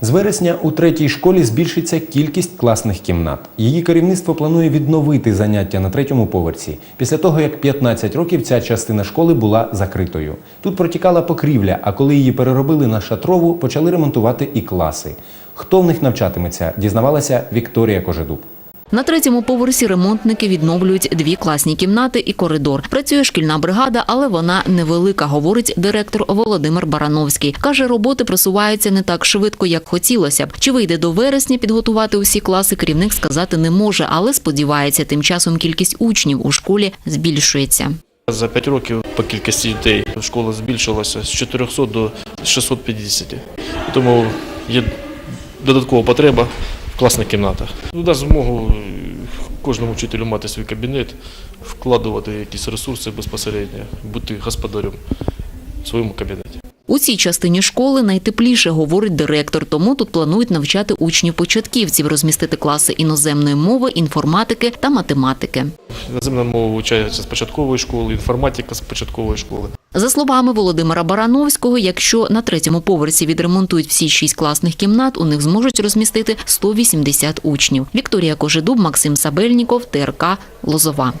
З вересня у третій школі збільшиться кількість класних кімнат. Її керівництво планує відновити заняття на третьому поверсі після того, як 15 років ця частина школи була закритою. Тут протікала покрівля, а коли її переробили на шатрову, почали ремонтувати і класи. Хто в них навчатиметься, дізнавалася Вікторія Кожедуб. На третьому поверсі ремонтники відновлюють дві класні кімнати і коридор. Працює шкільна бригада, але вона невелика, говорить директор Володимир Барановський. Каже, роботи просуваються не так швидко, як хотілося б. Чи вийде до вересня підготувати усі класи, керівник сказати не може, але сподівається, тим часом кількість учнів у школі збільшується. За 5 років по кількості дітей школа збільшилася з 400 до 650. Тому є додаткова потреба в класних кімнатах. Ну, Дасть змогу е, кожному вчителю мати свій кабінет, вкладувати якісь ресурси безпосередньо, бути господарем в своєму кабінеті. У цій частині школи найтепліше, говорить директор, тому тут планують навчати учнів початківців, розмістити класи іноземної мови, інформатики та математики. Наземна мова вивчається з початкової школи, інформатика з початкової школи. За словами Володимира Барановського, якщо на третьому поверсі відремонтують всі шість класних кімнат, у них зможуть розмістити 180 учнів. Вікторія Кожедуб, Максим Сабельніков, ТРК Лозова.